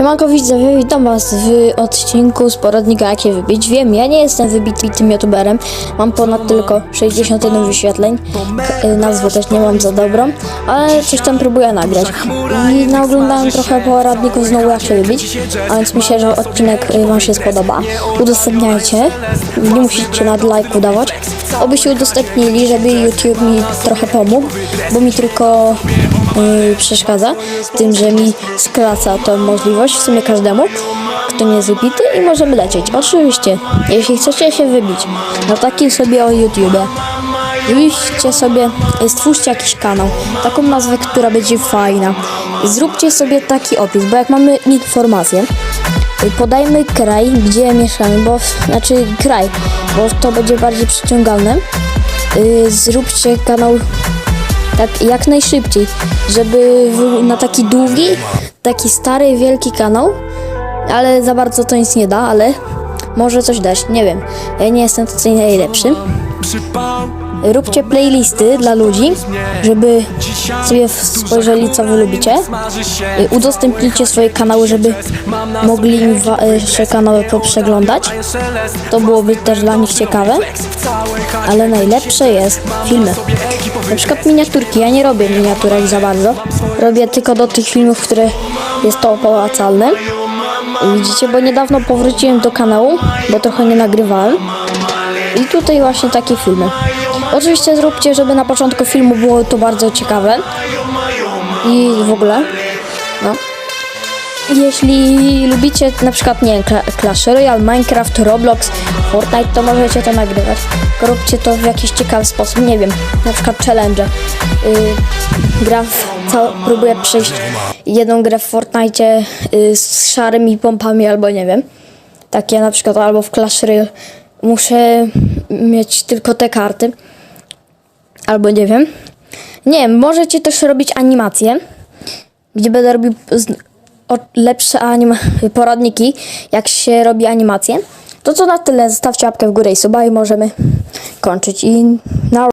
Siemanko widzowie, witam was w odcinku z poradnika jak się wybić. Wiem, ja nie jestem wybitym youtuberem, mam ponad tylko 61 wyświetleń, y, nazwę też nie mam za dobrą, ale coś tam próbuję nagrać. I naoglądałem trochę poradników znowu jak się wybić, a więc myślę, że odcinek y, wam się spodoba. Udostępniajcie, nie musicie nad like dawać, obyście udostępnili, żeby YouTube mi trochę pomógł, bo mi tylko przeszkadza tym, że mi skraca tą możliwość w sumie każdemu, kto nie jest wybity i możemy lecieć. Oczywiście, jeśli chcecie się wybić na takim sobie o YouTube, Wyjście sobie, stwórzcie jakiś kanał, taką nazwę, która będzie fajna. Zróbcie sobie taki opis, bo jak mamy informację, podajmy kraj, gdzie mieszkamy, bo, znaczy kraj, bo to będzie bardziej przyciągalne. Y, Zróbcie kanał tak jak najszybciej, żeby na taki długi, taki stary, wielki kanał, ale za bardzo to nic nie da, ale może coś dać, nie wiem. Ja nie jestem tutaj najlepszy. Róbcie playlisty dla ludzi, żeby sobie spojrzeli, co wy lubicie. Y, Udostępnijcie swoje kanały, żeby mogli wasze kanały poprzeglądać. To byłoby też dla nich ciekawe. Ale najlepsze jest filmy. Na przykład miniaturki. Ja nie robię miniaturek za bardzo. Robię tylko do tych filmów, które jest to opłacalne. Widzicie, bo niedawno powróciłem do kanału, bo trochę nie nagrywałem. I tutaj właśnie takie filmy. Oczywiście zróbcie, żeby na początku filmu było to bardzo ciekawe. I w ogóle. No. Jeśli lubicie na przykład, nie wiem, Cla- Clash Royale, Minecraft, Roblox, Fortnite, to możecie to nagrywać. Róbcie to w jakiś ciekawy sposób, nie wiem, na przykład challenge. Yy, w, co, próbuję przejść jedną grę w Fortnite yy, z szarymi pompami albo nie wiem. Takie na przykład albo w Clash Royale muszę mieć tylko te karty. Albo nie wiem. Nie możecie też robić animacje gdzie będę robił lepsze poradniki, jak się robi animacje. To co na tyle, zostawcie łapkę w górę i suba i możemy kończyć. I na